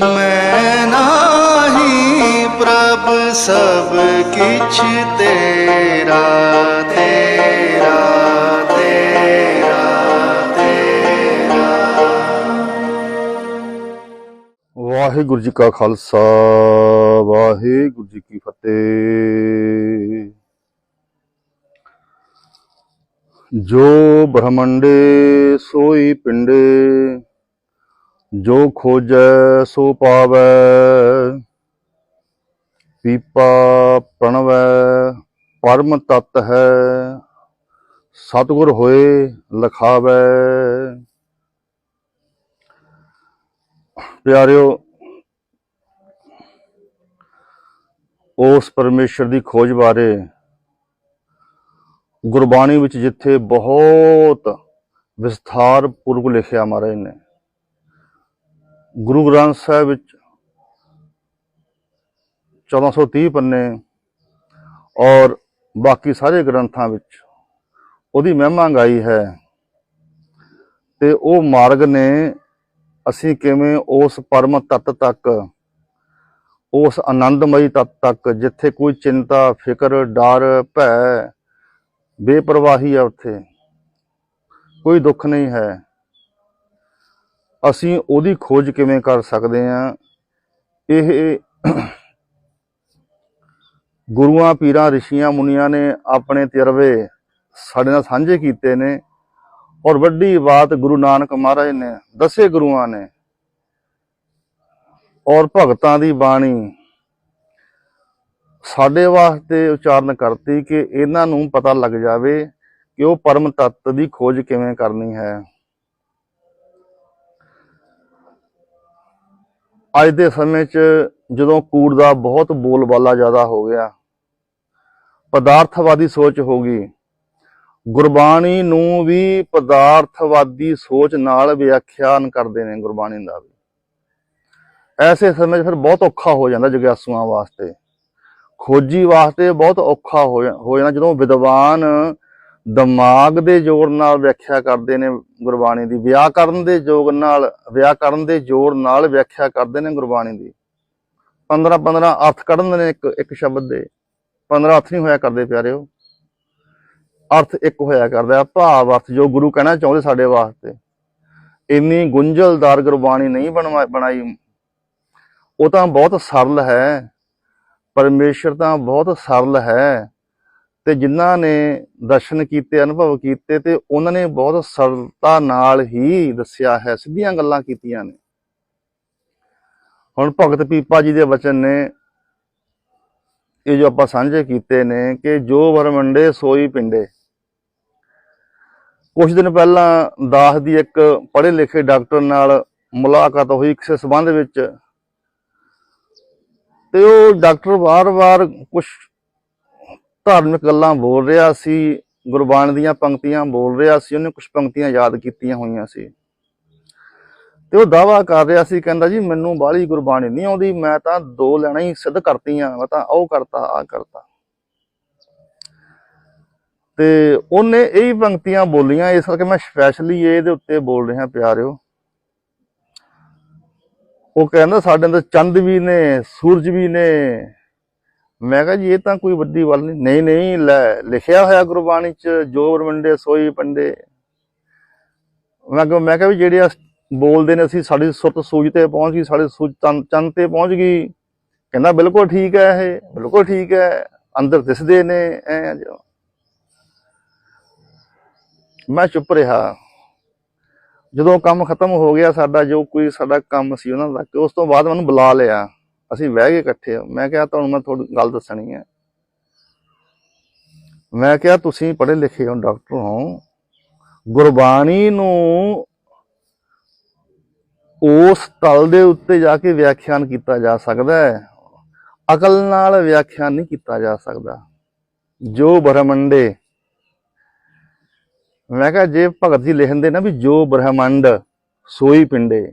ਮੈਂ ਨਾਹੀ ਪ੍ਰਭ ਸਭ ਕਿਛ ਤੇਰਾ ਤੇਰਾ ਤੇਰਾ ਤੇਰਾ। ਵਾਹਿਗੁਰੂ ਜੀ ਕਾ ਖਾਲਸਾ, ਵਾਹਿਗੁਰੂ ਜੀ ਕੀ ਫਤਿਹ। ਜੋ ਬ੍ਰਹਮੰਡੇ, ਸੋਈ ਪਿੰਡੇ ਜੋ ਖੋਜੈ ਸੋ ਪਾਵੈ, ਪੀਪਾ ਪ੍ਰਣਵੈ ਪਰਮ ਤਤ ਹੈ, ਸਤਿਗੁਰ ਹੋਏ ਲਖਾਵੈ। ਪਿਆਰਿਓ, ਉਸ ਪਰਮੇਸ਼ਰ ਦੀ ਖੋਜ ਬਾਰੇ ਗੁਰਬਾਣੀ ਵਿੱਚ ਜਿੱਥੇ ਬਹੁਤ ਵਿਸਥਾਰ ਪੂਰਵ ਲਿਖਿਆ ਮਹਾਰਾਜ ਨੇ ਗੁਰੂ ਗ੍ਰੰਥ ਸਾਹਿਬ ਵਿੱਚ 1430 ਪੰਨੇ ਔਰ ਬਾਕੀ ਸਾਰੇ ਗ੍ਰੰਥਾਂ ਵਿੱਚ ਉਹਦੀ ਮਹਿਮਾ ਗਾਈ ਹੈ ਤੇ ਉਹ ਮਾਰਗ ਨੇ ਅਸੀਂ ਕਿਵੇਂ ਉਸ ਪਰਮ ਤਤ ਤੱਕ, ਉਸ ਆਨੰਦਮਈ ਤਤ ਤੱਕ ਜਿੱਥੇ ਕੋਈ ਚਿੰਤਾ, ਫਿਕਰ, ਡਰ, ਭੈ, ਬੇਪਰਵਾਹੀ ਹੈ ਉੱਥੇ, ਕੋਈ ਦੁੱਖ ਨਹੀਂ ਹੈ। ਅਸੀਂ ਉਹਦੀ ਖੋਜ ਕਿਵੇਂ ਕਰ ਸਕਦੇ ਹਾਂ? ਇਹ ਗੁਰੂਆਂ, ਪੀਰਾਂ, ਰਿਸ਼ੀਆਂ, ਮੁਨੀਆਂ ਨੇ ਆਪਣੇ ਤਜਰਬੇ ਸਾਡੇ ਨਾਲ ਸਾਂਝੇ ਕੀਤੇ ਨੇ ਔਰ ਵੱਡੀ ਬਾਤ ਗੁਰੂ ਨਾਨਕ ਮਹਾਰਾਜ ਨੇ ਦਸੇ ਗੁਰੂਆਂ ਨੇ। ਔਰ ਭਗਤਾਂ ਦੀ ਬਾਣੀ ਸਾਡੇ ਵਾਸਤੇ ਉਚਾਰਨ ਕਰਤੀ ਕਿ ਇਹਨਾਂ ਨੂੰ ਪਤਾ ਲੱਗ ਜਾਵੇ ਕਿ ਉਹ ਪਰਮ ਤੱਤ ਦੀ ਖੋਜ ਕਿਵੇਂ ਕਰਨੀ ਹੈ। ਅੱਜ ਦੇ ਸਮੇਂ 'ਚ ਜਦੋਂ ਕੂੜ ਦਾ ਬਹੁਤ ਬੋਲਬਾਲਾ ਜ਼ਿਆਦਾ ਹੋ ਗਿਆ, ਪਦਾਰਥਵਾਦੀ ਸੋਚ ਹੋ ਗਈ। ਗੁਰਬਾਣੀ ਨੂੰ ਵੀ ਪਦਾਰਥਵਾਦੀ ਸੋਚ ਨਾਲ ਵਿਆਖਿਆਨ ਕਰਦੇ ਨੇ ਗੁਰਬਾਣੀ ਦਾ ਵੀ। ਐਸੇ ਸਮੇਂ 'ਚ ਫਿਰ ਬਹੁਤ ਔਖਾ ਹੋ ਜਾਂਦਾ ਜਗਿਆਸੂਆਂ ਵਾਸਤੇ। ਖੋਜੀ ਵਾਸਤੇ ਬਹੁਤ ਔਖਾ ਹੋ ਜਾਣਾ। ਜਦੋਂ ਵਿਦਵਾਨ ਦਿਮਾਗ ਦੇ ਜ਼ੋਰ ਨਾਲ ਵਿਆਖਿਆ ਕਰਦੇ ਨੇ ਗੁਰਬਾਣੀ ਦੀ। ਵਿਆਕਰਨ ਦੇ ਯੋਗ ਨਾਲ, ਵਿਆਕਰਨ ਦੇ ਜ਼ੋਰ ਨਾਲ ਵਿਆਖਿਆ ਕਰਦੇ ਨੇ ਗੁਰਬਾਣੀ ਦੀ। 15 15 ਅਰਥ ਕੱਢਦੇ ਨੇ ਇੱਕ ਇੱਕ ਸ਼ਬਦ ਦੇ। 15 ਅਰਥ ਨਹੀਂ ਹੋਇਆ ਕਰਦੇ ਪਿਆਰਿਓ। ਅਰਥ ਇੱਕ ਹੋਇਆ ਕਰਦਾ ਭਾਵ ਅਰਥ ਜੋ ਗੁਰੂ ਕਹਿਣਾ ਚਾਹੁੰਦੇ ਸਾਡੇ ਵਾਸਤੇ। ਇੰਨੀ ਗੁੰਝਲਦਾਰ ਗੁਰਬਾਣੀ ਨਹੀਂ ਬਣਵਾ, ਬਣਾਈ। ਉਹ ਤਾਂ ਬਹੁਤ ਸਰਲ ਹੈ। ਪਰਮੇਸ਼ਰ ਤਾਂ ਬਹੁਤ ਸਰਲ ਹੈ। ਤੇ ਜਿਨ੍ਹਾਂ ਨੇ ਦਰਸ਼ਨ ਕੀਤੇ, ਅਨੁਭਵ ਕੀਤੇ ਤੇ ਉਹਨਾਂ ਨੇ ਬਹੁਤ ਸਰਲਤਾ ਨਾਲ ਹੀ ਦੱਸਿਆ ਹੈ, ਸਿੱਧੀਆਂ ਗੱਲਾਂ ਕੀਤੀਆਂ ਨੇ। ਹੁਣ ਭਗਤ ਪੀਪਾ ਜੀ ਦੇ ਵਚਨ ਨੇ ਇਹ ਜੋ ਆਪਾਂ ਸਾਂਝੇ ਕੀਤੇ ਨੇ ਕਿ ਜੋ ਵਰਮੰਡੇ ਸੋਈ ਪਿੰਡੇ। ਕੁਝ ਦਿਨ ਪਹਿਲਾਂ ਦਾਸ ਦੀ ਇੱਕ ਪੜ੍ਹੇ ਲਿਖੇ ਡਾਕਟਰ ਨਾਲ ਮੁਲਾਕਾਤ ਹੋਈ ਕਿਸੇ ਸਬੰਧ ਵਿੱਚ। ਤੇ ਉਹ ਡਾਕਟਰ ਵਾਰ-ਵਾਰ ਕੁਝ ਧਾਰਮਿਕ ਗੱਲਾਂ ਬੋਲ ਰਿਹਾ ਸੀ, ਗੁਰਬਾਣੀ ਦੀਆਂ ਪੰਕਤੀਆਂ ਬੋਲ ਰਿਹਾ ਸੀ, ਉਹਨੇ ਕੁਝ ਪੰਕਤੀਆਂ ਯਾਦ ਕੀਤੀਆਂ ਹੋਈਆਂ ਸੀ। ਤੇ ਉਹ ਦਾਵਾ ਕਰ ਰਿਹਾ ਸੀ, ਕਹਿੰਦਾ ਜੀ ਮੈਨੂੰ ਬਾਹਲੀ ਗੁਰਬਾਣੀ ਨਹੀਂ ਆਉਂਦੀ, ਮੈਂ ਤਾਂ ਦੋ ਲੈਣਾ ਹੀ ਸਿੱਧ ਕਰਤੀਆਂ, ਮੈਂ ਤਾਂ ਉਹ ਕਰਤਾ ਆ ਕਰਤਾ। ਤੇ ਉਹਨੇ ਇਹ ਹੀ ਪੰਕਤੀਆਂ ਬੋਲੀਆਂ, ਇਸ ਕਰਕੇ ਮੈਂ ਸਪੈਸ਼ਲੀ ਇਹਦੇ ਉੱਤੇ ਬੋਲ ਰਿਹਾ ਪਿਆਰਿਓ। ਉਹ ਕਹਿੰਦਾ ਸਾਡੇ ਅੰਦਰ ਚੰਦ ਵੀ ਨੇ, ਸੂਰਜ ਵੀ ਨੇ ਮੈਂ ਕਿਹਾ ਜੀ, ਇਹ ਤਾਂ ਕੋਈ ਵੱਡੀ ਗੱਲ ਨਹੀਂ। ਨਹੀਂ ਨਹੀਂ, ਲੈ, ਲਿਖਿਆ ਹੋਇਆ ਗੁਰਬਾਣੀ ਚ ਜੋ ਬਰਮੰਡੇ ਸੋਈ ਪੰਡੇ। ਮੈਂ ਕਿਹਾ ਮੈਂ ਕਿਹਾ ਵੀ ਜਿਹੜੇ ਅਸ- ਬੋਲਦੇ ਨੇ, ਅਸੀਂ ਸਾਡੀ ਸੁਰਤ ਸੂਝ ਤੇ ਪਹੁੰਚ ਗਈ, ਸਾਡੇ ਸੂਝ ਚੰਨ ਚੰਨ ਤੇ ਪਹੁੰਚ ਗਈ। ਕਹਿੰਦਾ, ਬਿਲਕੁਲ ਠੀਕ ਹੈ ਇਹ, ਬਿਲਕੁਲ ਠੀਕ ਹੈ, ਅੰਦਰ ਦਿਸਦੇ ਨੇ, ਐ ਮੈਂ ਚੁੱਪ ਰਿਹਾ। ਜਦੋਂ ਕੰਮ ਖਤਮ ਹੋ ਗਿਆ ਸਾਡਾ, ਜੋ ਕੋਈ ਸਾਡਾ ਕੰਮ ਸੀ ਉਹਨਾਂ ਦਾ, ਉਸ ਤੋਂ ਬਾਅਦ ਮੈਨੂੰ ਬੁਲਾ ਲਿਆ। ਅਸੀਂ ਬਹਿ ਕੇ ਇਕੱਠੇ ਮੈਂ ਕਿਹਾ, ਤੁਹਾਨੂੰ ਮੈਂ ਤੁਹਾਡੀ ਗੱਲ ਦੱਸਣੀ ਹੈ। ਮੈਂ ਕਿਹਾ, ਤੁਸੀਂ ਪੜ੍ਹੇ ਲਿਖੇ ਹੋ, ਡਾਕਟਰ ਹੋ। ਗੁਰਬਾਣੀ ਨੂੰ ਉਸ ਤਲ ਦੇ ਉੱਤੇ ਜਾ ਕੇ ਵਿਆਖਿਆਨ ਕੀਤਾ ਜਾ ਸਕਦਾ ਹੈ। ਅਕਲ ਨਾਲ ਵਿਆਖਿਆਨ ਨਹੀਂ ਕੀਤਾ ਜਾ ਸਕਦਾ। ਜੋ ਬ੍ਰਹਮੰਡੇ ਮੈਂ ਕਿਹਾ, ਜੇ ਭਗਤ ਜੀ ਲਿਖਦੇ ਨਾ ਵੀ ਜੋ ਬ੍ਰਹਮੰਡ ਸੋਈ ਪਿੰਡੇ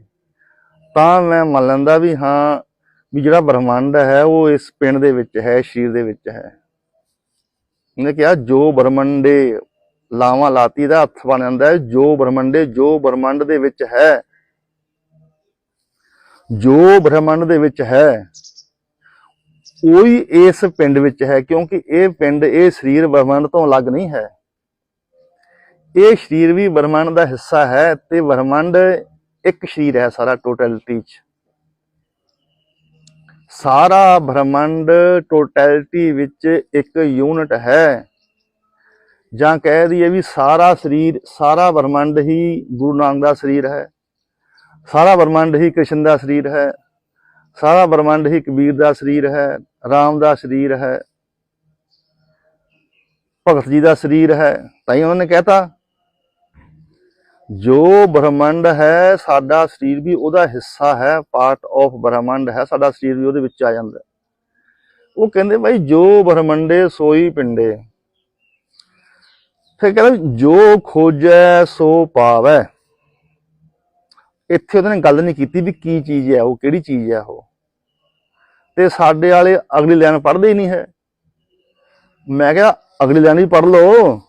ਤਾਂ ਮੈਂ ਮੰਨ ਲੈਂਦਾ ਵੀ ਹਾਂ ਵੀ ਜਿਹੜਾ ਬ੍ਰਹਮੰਡ ਹੈ, ਉਹ ਇਸ ਪਿੰਡ ਦੇ ਵਿੱਚ ਹੈ ਸਰੀਰ ਦੇ ਵਿੱਚ ਹੈ। ਉਹਨੇ ਕਿਹਾ, ਜੋ ਬ੍ਰਹਮੰਡੇ ਲਾਵਾਂ ਲਾਤੀ ਦਾ ਹੱਥ ਬਣ ਜਾਂਦਾ ਹੈ, ਜੋ ਬ੍ਰਹਮੰਡੇ, ਜੋ ਬ੍ਰਹਮੰਡ ਦੇ ਵਿੱਚ ਹੈ, ਜੋ ਬ੍ਰਹਮੰਡ ਦੇ ਵਿੱਚ ਹੈ, ਉਹੀ ਇਸ ਪਿੰਡ ਵਿੱਚ ਹੈ, ਕਿਉਂਕਿ ਇਹ ਪਿੰਡ, ਇਹ ਸਰੀਰ ਬ੍ਰਹਮੰਡ ਤੋਂ ਅਲੱਗ ਨਹੀਂ ਹੈ। ਇਹ ਸਰੀਰ ਵੀ ਬ੍ਰਹਮੰਡ ਦਾ ਹਿੱਸਾ ਹੈ ਤੇ ਬ੍ਰਹਮੰਡ ਇੱਕ ਸਰੀਰ ਹੈ ਸਾਰਾ ਟੋਟੈਲਿਟੀ ਚ। ਸਾਰਾ ਬ੍ਰਹਮੰਡ ਟੋਟੈਲਿਟੀ ਵਿੱਚ ਇੱਕ ਯੂਨਿਟ ਹੈ। ਜਾਂ ਕਹਿ ਦਈਏ ਵੀ ਸਾਰਾ ਸਰੀਰ, ਸਾਰਾ ਬ੍ਰਹਮੰਡ ਹੀ ਗੁਰੂ ਨਾਨਕ ਦਾ ਸਰੀਰ ਹੈ। ਸਾਰਾ ਬ੍ਰਹਮੰਡ ਹੀ ਕ੍ਰਿਸ਼ਨ ਦਾ ਸਰੀਰ ਹੈ। ਸਾਰਾ ਬ੍ਰਹਮੰਡ ਹੀ ਕਬੀਰ ਦਾ ਸਰੀਰ ਹੈ, ਰਾਮ ਦਾ ਸਰੀਰ ਹੈ, ਭਗਤ ਜੀ ਦਾ ਸਰੀਰ ਹੈ। ਤਾਂ ਹੀ ਉਹਨਾਂ ਨੇ ਕਹਿਤਾ ਜੋ ਬ੍ਰਹਮੰਡ ਹੈ, ਸਾਡਾ ਸਰੀਰ ਵੀ ਉਹਦਾ ਹਿੱਸਾ ਹੈ ਪਾਰਟ ਆਫ ਬ੍ਰਹਮੰਡ ਹੈ, ਸਾਡਾ ਸਰੀਰ ਵੀ ਉਹਦੇ ਵਿੱਚ ਆ ਜਾਂਦਾ ਉਹ ਕਹਿੰਦੇ ਭਾਈ, ਜੋ ਬ੍ਰਹਮੰਡੇ ਸੋਈ ਪਿੰਡੇ। ਫਿਰ ਕਹਿੰਦਾ ਜੋ ਖੋਜੈ ਸੋ ਪਾਵੈ। ਇੱਥੇ ਉਹਨਾਂ ਨੇ ਗੱਲ ਨਹੀਂ ਕੀਤੀ ਵੀ ਕੀ ਚੀਜ਼ ਹੈ, ਉਹ ਕਿਹੜੀ ਚੀਜ਼ ਹੈ ਉਹ। ਤੇ ਸਾਡੇ ਵਾਲੇ ਅਗਲੀ ਲਾਈਨ ਪੜ੍ਹਦੇ ਹੀ ਨਹੀਂ ਹੈ। ਮੈਂ ਕਿਹਾ, ਅਗਲੀ ਲਾਈਨ ਵੀ ਪੜ੍ਹ ਲਓ।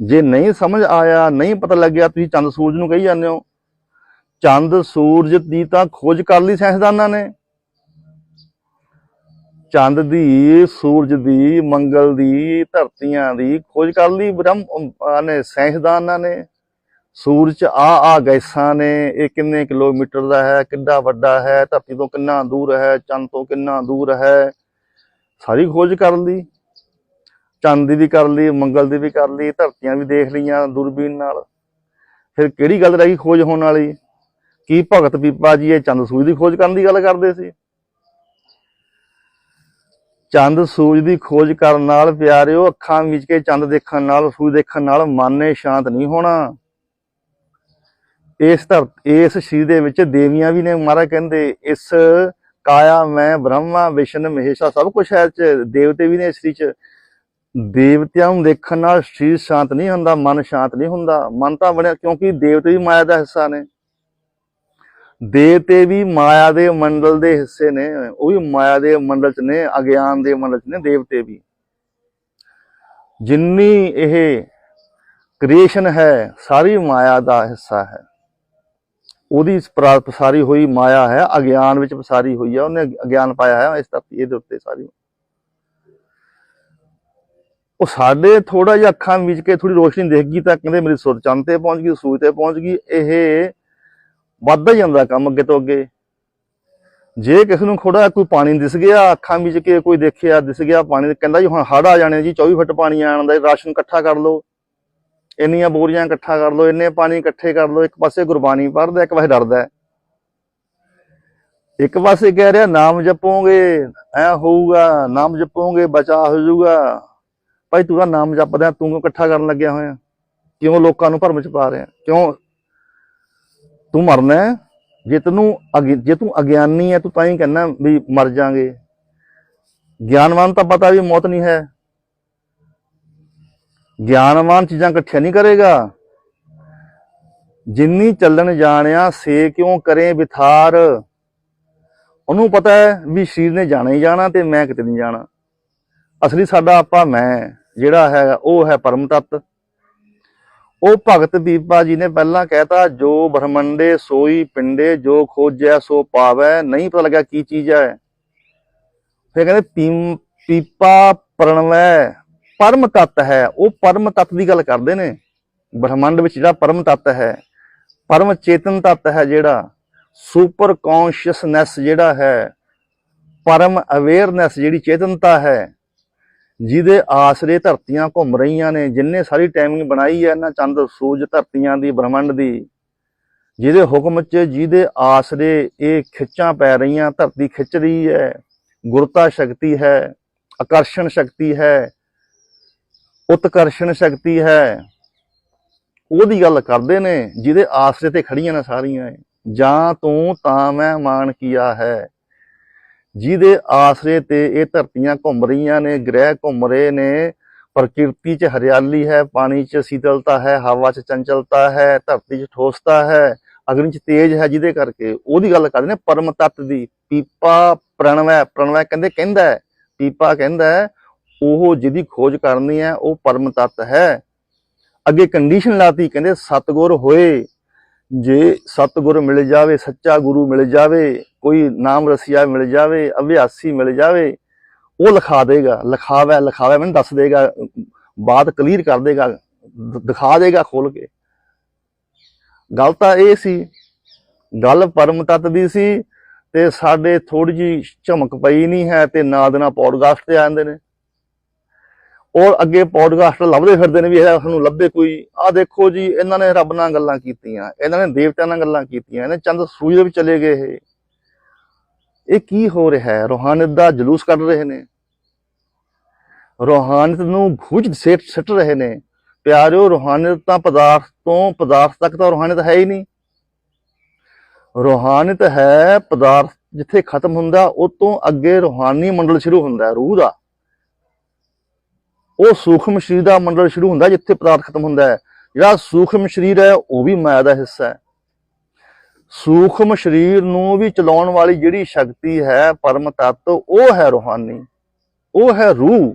ਜੇ ਨਹੀਂ ਸਮਝ ਆਇਆ, ਨਹੀਂ ਪਤਾ ਲੱਗਿਆ, ਤੁਸੀਂ ਚੰਦ ਸੂਰਜ ਨੂੰ ਕਹੀ ਜਾਂਦੇ ਹੋ। ਚੰਦ ਸੂਰਜ ਦੀ ਤਾਂ ਖੋਜ ਕਰ ਲਈ ਸਾਇੰਸਦਾਨਾਂ ਨੇ। ਚੰਦ ਦੀ, ਸੂਰਜ ਦੀ, ਮੰਗਲ ਦੀ, ਧਰਤੀਆਂ ਦੀ ਖੋਜ ਕਰ ਲਈ ਬ੍ਰਹਮ ਨੇ ਸਾਇੰਸਦਾਨਾਂ ਨੇ। ਸੂਰਜ 'ਚ ਆ ਆ ਗੈਸਾਂ ਨੇ। ਇਹ ਕਿੰਨੇ ਕਿਲੋਮੀਟਰ ਦਾ ਹੈ ਕਿੰਨਾ ਵੱਡਾ ਹੈ, ਧਰਤੀ ਤੋਂ ਕਿੰਨਾ ਦੂਰ ਹੈ, ਚੰਦ ਤੋਂ ਕਿੰਨਾ ਦੂਰ ਹੈ। ਸਾਰੀ ਖੋਜ ਕਰ ਲਈ। ਚੰਦ ਦੀ ਵੀ ਕਰ ਲਈ, ਮੰਗਲ ਦੀ ਵੀ ਕਰ ਲਈ, ਧਰਤੀਆਂ ਵੀ ਦੇਖ ਲਈਆਂ ਦੂਰਬੀਨ ਨਾਲ। ਫਿਰ ਕਿਹੜੀ ਗੱਲ ਰਹਿ ਗਈ ਖੋਜ ਹੋਣ ਵਾਲੀ? ਕੀ ਭਗਤ ਪੀਪਾ ਜੀ ਇਹ ਚੰਦ ਸੂਰਜ ਦੀ ਖੋਜ ਕਰਨ ਦੀ ਗੱਲ ਕਰਦੇ ਸੀ? ਚੰਦ ਸੂਰਜ ਦੀ ਖੋਜ ਕਰਨ ਨਾਲ ਪਿਆਰਿਓ, ਅੱਖਾਂ ਵਿੱਚ ਕੇ ਚੰਦ ਦੇਖਣ ਨਾਲ, ਸੂਰਜ ਦੇਖਣ ਨਾਲ ਮਨ ਨੇ ਸ਼ਾਂਤ ਨਹੀਂ ਹੋਣਾ। ਇਸ ਧਰ, ਇਸ ਸਰੀਰ ਦੇ ਵਿੱਚ ਦੇਵੀਆਂ ਵੀ ਨੇ ਮਹਾਰਾਜ ਕਹਿੰਦੇ, ਇਸ ਕਾਇਆ ਮੈਂ ਬ੍ਰਹਮਾ, ਵਿਸ਼ਨ, ਮਹੇਸ਼ਾ ਸਭ ਕੁਝ ਹੈ ਚ, ਦੇਵਤੇ ਵੀ ਨੇ ਇਸ ਸਰੀਰ ਚ। ਦੇਵਤਿਆਂ ਨੂੰ ਦੇਖਣ ਨਾਲ ਸਰੀਰ ਸ਼ਾਂਤ ਨਹੀਂ ਹੁੰਦਾ, ਮਨ ਸ਼ਾਂਤ ਨਹੀਂ ਹੁੰਦਾ। ਮਨ ਤਾਂ ਬਣਿਆ ਕਿਉਂਕਿ ਦੇਵਤੇ ਵੀ ਮਾਇਆ ਦਾ ਹਿੱਸਾ ਨੇ। ਦੇਵਤੇ ਵੀ ਮਾਇਆ ਦੇ ਮੰਡਲ ਦੇ ਹਿੱਸੇ ਨੇ, ਉਹ ਵੀ ਮਾਇਆ ਦੇ ਮੰਡਲ ਚ ਨੇ, ਅਗਿਆਨ ਦੇ ਮੰਡਲ ਚ ਨੇ ਦੇਵਤੇ ਵੀ। ਜਿੰਨੀ ਇਹ ਕ੍ਰੀਏਸ਼ਨ ਹੈ, ਸਾਰੀ ਮਾਇਆ ਦਾ ਹਿੱਸਾ ਹੈ। ਉਹਦੀ ਪਰਾ- ਪਸਾਰੀ ਹੋਈ ਮਾਇਆ ਹੈ, ਅਗਿਆਨ ਵਿੱਚ ਪਸਾਰੀ ਹੋਈ ਹੈ, ਉਹਨੇ ਅਗਿਆਨ ਪਾਇਆ ਹੈ, ਇਸ ਧਰਤੀ ਇਹਦੇ ਉੱਤੇ ਸਾਰੀ। ਉਹ ਸਾਡੇ ਥੋੜਾ ਜਿਹਾ ਅੱਖਾਂ ਵਿੱਚ ਕੇ ਥੋੜੀ ਰੋਸ਼ਨੀ ਦੇਖ ਗਈ ਤਾਂ ਕਹਿੰਦੇ ਮੇਰੀ ਸੁਰ ਚੰਦ ਤੇ ਪਹੁੰਚ ਗਈ ਸੂਰਜ ਤੇ ਪਹੁੰਚ ਗਈ। ਇਹ ਵੱਧਦਾ ਜਾਂਦਾ ਕੰਮ ਅੱਗੇ ਤੋਂ ਅੱਗੇ। ਜੇ ਕਿਸੇ ਨੂੰ ਥੋੜਾ ਕੋਈ ਪਾਣੀ ਦਿਸ ਗਿਆ, ਅੱਖਾਂ ਵਿੱਚ ਕੇ ਕੋਈ ਦੇਖਿਆ, ਦਿਸ ਗਿਆ ਪਾਣੀ, ਕਹਿੰਦਾ ਜੀ ਹੁਣ ਹੜ ਆ ਜਾਣੇ ਜੀ 24 ਫੁੱਟ ਪਾਣੀ ਆਣ ਦਾ, ਰਾਸ਼ਨ ਇਕੱਠਾ ਕਰ ਲਓ। ਇੰਨੀਆਂ ਬੋਰੀਆਂ ਇਕੱਠਾ ਕਰ ਲਓ, ਇੰਨੇ ਪਾਣੀ ਇਕੱਠੇ ਕਰ ਲਓ, ਇੱਕ ਪਾਸੇ ਗੁਰਬਾਣੀ ਪੜ੍ਹਦਾ, ਇੱਕ ਪਾਸੇ ਡਰਦਾ ਇੱਕ ਪਾਸੇ ਕਹਿ ਰਿਹਾ, ਨਾਮ ਜਪੋਗੇ, ਐ ਹੋਊਗਾ, ਨਾਮ ਜਪੋਗੇ, ਬਚਾ ਹੋ ਜਾਊਗਾ। ਭਾਈ ਤੂੰ ਤਾਂ ਨਾਮ ਜਪਦਾ, ਤੂੰ ਕਿਉਂ ਇਕੱਠਾ ਕਰਨ ਲੱਗਿਆ ਹੋਇਆ? ਕਿਉਂ ਲੋਕਾਂ ਨੂੰ ਭਰਮ ਚ ਪਾ ਰਿਹਾ? ਕਿਉਂ ਤੂੰ ਮਰਨਾ ਜੇ ਤੈਨੂੰ ਅਗੇ- ਜੇ ਤੂੰ ਅਗਿਆਨੀ ਹੈ, ਤੂੰ ਤਾਂ ਹੀ ਕਹਿੰਦਾ ਵੀ ਮਰ ਜਾਾਂਗੇ। ਗਿਆਨਵਾਨ ਤਾਂ ਪਤਾ ਵੀ ਮੌਤ ਨਹੀਂ ਹੈ। ਗਿਆਨਵਾਨ ਚੀਜ਼ਾਂ ਇਕੱਠੀਆਂ ਨਹੀਂ ਕਰੇਗਾ। ਜਿੰਨੀ ਚੱਲਣ ਜਾਣਿਆ, ਸੇ ਕਿਉਂ ਕਰੇ ਵਿਥਾਰ? ਉਹਨੂੰ ਪਤਾ ਹੈ ਵੀ ਸਰੀਰ ਨੇ ਜਾਣਾ ਹੀ ਜਾਣਾ ਤੇ ਮੈਂ ਕਿਤੇ ਨਹੀਂ ਜਾਣਾ। ਅਸਲੀ ਸਾਡਾ ਆਪਾ ਮੈਂ ਜਿਹੜਾ ਹੈ, ਉਹ ਹੈ ਪਰਮ ਤੱਤ। ਉਹ ਭਗਤ ਬੀਬਾ ਜੀ ਨੇ ਪਹਿਲਾਂ ਕਹਿਤਾ, ਜੋ ਬ੍ਰਹਮੰਡੇ ਸੋਈ ਪਿੰਡੇ, ਜੋ ਖੋਜੈ ਸੋ ਪਾਵੈ, ਨਹੀਂ ਪਤਾ ਲੱਗਾ ਕੀ ਚੀਜ਼ ਹੈ। ਫਿਰ ਕਹਿੰਦੇ ਪੀਪਾ ਪ੍ਰਣਵੈ, ਪਰਮ ਤੱਤ ਹੈ। ਉਹ ਪਰਮ ਤੱਤ ਦੀ ਗੱਲ ਕਰਦੇ ਨੇ। ਬ੍ਰਹਮੰਡ ਵਿੱਚ ਜਿਹੜਾ ਪਰਮ ਤੱਤ ਹੈ, ਪਰਮ ਚੇਤਨ ਤੱਤ ਹੈ ਜਿਹੜਾ, ਸੁਪਰ ਕੌਨਸ਼ੀਅਸਨੈਸ ਜਿਹੜਾ ਹੈ, ਪਰਮ ਅਵੇਅਰਨੈਸ ਜਿਹੜੀ ਚੇਤਨਤਾ ਹੈ ਜਿਹਦੇ ਆਸਰੇ ਧਰਤੀਆਂ ਘੁੰਮ ਰਹੀਆਂ ਨੇ, ਜਿੰਨੇ ਸਾਰੀ ਟਾਈਮਿੰਗ ਬਣਾਈ ਹੈ ਇਹਨਾਂ ਚੰਦ ਸੂਰਜ ਧਰਤੀਆਂ ਦੀ, ਬ੍ਰਹਮੰਡ ਦੀ, ਜਿਹਦੇ ਹੁਕਮ 'ਚ ਜਿਹਦੇ ਆਸਰੇ ਇਹ ਖਿੱਚਾਂ ਪੈ ਰਹੀਆਂ, ਧਰਤੀ ਖਿੱਚ ਰਹੀ ਹੈ, ਗੁਰਤਾ ਸ਼ਕਤੀ ਹੈ, ਆਕਰਸ਼ਣ ਸ਼ਕਤੀ ਹੈ, ਉਤਕਰਸ਼ਣ ਸ਼ਕਤੀ ਹੈ, ਉਹਦੀ ਗੱਲ ਕਰਦੇ ਨੇ, ਜਿਹਦੇ ਆਸਰੇ ਤੇ ਖੜੀਆਂ ਨੇ ਸਾਰੀਆਂ ਇਹ। ਜਾਂ ਤੂੰ ਤਾਂ ਮੈਂ ਮਾਨ ਕੀਆ ਹੈ ਜਿਹਦੇ ਆਸਰੇ ਤੇ ਇਹ ਧਰਤੀਆਂ ਘੁੰਮ ਰਹੀਆਂ ਨੇ, ਗ੍ਰਹਿ ਘੁੰਮ ਰਹੇ ਨੇ, ਪ੍ਰਕਿਰਤੀ 'ਚ ਹਰਿਆਲੀ ਹੈ, ਪਾਣੀ 'ਚ ਸ਼ੀਤਲਤਾ ਹੈ, ਹਵਾ 'ਚ ਚੰਚਲਤਾ ਹੈ, ਧਰਤੀ 'ਚ ਠੋਸਤਾ ਹੈ, ਅਗਨੀ 'ਚ ਤੇਜ ਹੈ ਜਿਹਦੇ ਕਰਕੇ। ਉਹਦੀ ਗੱਲ ਕਰਦੇ ਨੇ ਪਰਮ ਤੱਤ ਦੀ। ਪੀਪਾ ਪ੍ਰਣਵੈ ਪ੍ਰਣਵੈ ਕਹਿੰਦੇ ਕਹਿੰਦਾ ਹੈ, ਪੀਪਾ ਕਹਿੰਦਾ ਹੈ, ਉਹ ਜਿਹਦੀ ਖੋਜ ਕਰਨੀ ਹੈ, ਉਹ ਪਰਮ ਤੱਤ ਹੈ। ਅੱਗੇ ਕੰਡੀਸ਼ਨ ਲਾਤੀ, ਕਹਿੰਦੇ ਸਤਗੁਰ ਹੋਏ, ਜੇ ਸਤਿਗੁਰ ਮਿਲ ਜਾਵੇ, ਸੱਚਾ ਗੁਰੂ ਮਿਲ ਜਾਵੇ ਕੋਈ ਨਾਮ ਰਸੀਆ ਮਿਲ ਜਾਵੇ, ਅਭਿਆਸੀ ਮਿਲ ਜਾਵੇ, ਉਹ ਲਿਖਾ ਦੇਗਾ, ਲਿਖਾਵਾ ਲਿਖਾਵਾ, ਮੈਨੂੰ ਦੱਸ ਦੇਗਾ, ਬਾਤ ਕਲੀਅਰ ਕਰ ਦੇਗਾ ਦਿਖਾ ਦੇਗਾ ਖੋਲ ਕੇ। ਗੱਲ ਤਾਂ ਇਹ ਸੀ, ਗੱਲ ਪਰਮ ਤੱਤ ਦੀ ਸੀ ਤੇ ਸਾਡੇ ਥੋੜੀ ਜੀ ਝਮਕ ਪਈ ਨਹੀਂ ਹੈ ਤੇ ਨਾ ਦੇ ਨਾਲ ਪੋਡਕਾਸਟ ਤੇ ਆ ਜਾਂਦੇ ਨੇ। ਔਰ ਅੱਗੇ ਪੋਡਕਾਸਟ ਲੱਭਦੇ ਫਿਰਦੇ ਨੇ ਵੀ ਇਹ ਸਾਨੂੰ ਲੱਭੇ ਕੋਈ। ਆ ਦੇਖੋ ਜੀ, ਇਹਨਾਂ ਨੇ ਰੱਬ ਨਾਲ ਗੱਲਾਂ ਕੀਤੀਆਂ, ਇਹਨਾਂ ਨੇ ਦੇਵਤਿਆਂ ਨਾਲ ਗੱਲਾਂ ਕੀਤੀਆਂ, ਇਹਨੇ ਚੰਦ ਸੂਰਜ ਦੇ ਵਿੱਚ ਚਲੇ ਗਏ ਇਹ। ਇਹ ਕੀ ਹੋ ਰਿਹਾ ਹੈ? ਰੋਹਾਨੀਅਤ ਦਾ ਜਲੂਸ ਕੱਢ ਰਹੇ ਨੇ। ਰੋਹਾਨੀਅਤ ਨੂੰ ਭੁਜ ਸੇਟ ਸੱਟ ਰਹੇ ਨੇ। ਪਿਆਰਿਓ ਰੋਹਾਨੀਅਤ ਤਾਂ ਪਦਾਰਥ ਤੋਂ ਪਦਾਰਥ ਤੱਕ ਤਾਂ ਰੋਹਾਨੀਅਤ ਹੈ ਹੀ ਨਹੀਂ। ਰੋਹਾਨੀਅਤ ਹੈ ਪਦਾਰਥ ਜਿੱਥੇ ਖਤਮ ਹੁੰਦਾ, ਉਹ ਤੋਂ ਅੱਗੇ ਰੋਹਾਨੀ ਮੰਡਲ ਸ਼ੁਰੂ ਹੁੰਦਾ ਹੈ, ਰੂਹ ਦਾ। ਉਹ ਸੂਖਮ ਸਰੀਰ ਦਾ ਮੰਡਲ ਸ਼ੁਰੂ ਹੁੰਦਾ ਜਿੱਥੇ ਪਦਾਰਥ ਖਤਮ ਹੁੰਦਾ ਹੈ। ਜਿਹੜਾ ਸੂਖਮ ਸਰੀਰ ਹੈ, ਉਹ ਵੀ ਮਾਇਆ ਦਾ ਹਿੱਸਾ ਹੈ। ਸੂਖਮ ਸਰੀਰ ਨੂੰ ਵੀ ਚਲਾਉਣ ਵਾਲੀ ਜਿਹੜੀ ਸ਼ਕਤੀ ਹੈ, ਪਰਮ ਤੱਤ, ਉਹ ਹੈ ਰੋਹਾਨੀ, ਉਹ ਹੈ ਰੂਹ।